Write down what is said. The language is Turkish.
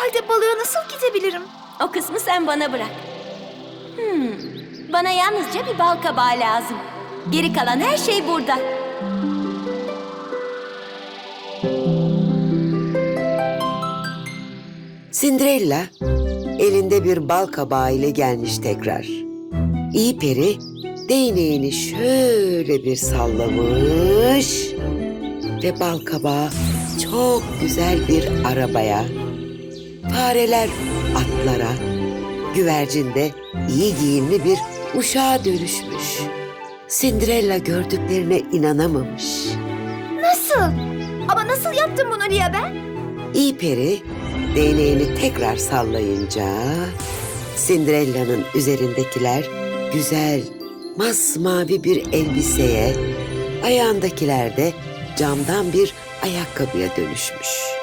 halde balığa nasıl gidebilirim? O kısmı sen bana bırak. Hmm, bana yalnızca bir bal kabağı lazım. Geri kalan her şey burada. Cinderella elinde bir bal kabağı ile gelmiş tekrar. İyi peri değneğini şöyle bir sallamış ve bal kabağı çok güzel bir arabaya, fareler atlara, güvercin de iyi giyimli bir uşağa dönüşmüş. Cinderella gördüklerine inanamamış. Nasıl? Ama nasıl yaptım bunu Lia ben? İyi peri değneğini tekrar sallayınca Cinderella'nın üzerindekiler güzel masmavi bir elbiseye, ayağındakiler de camdan bir ayakkabıya dönüşmüş.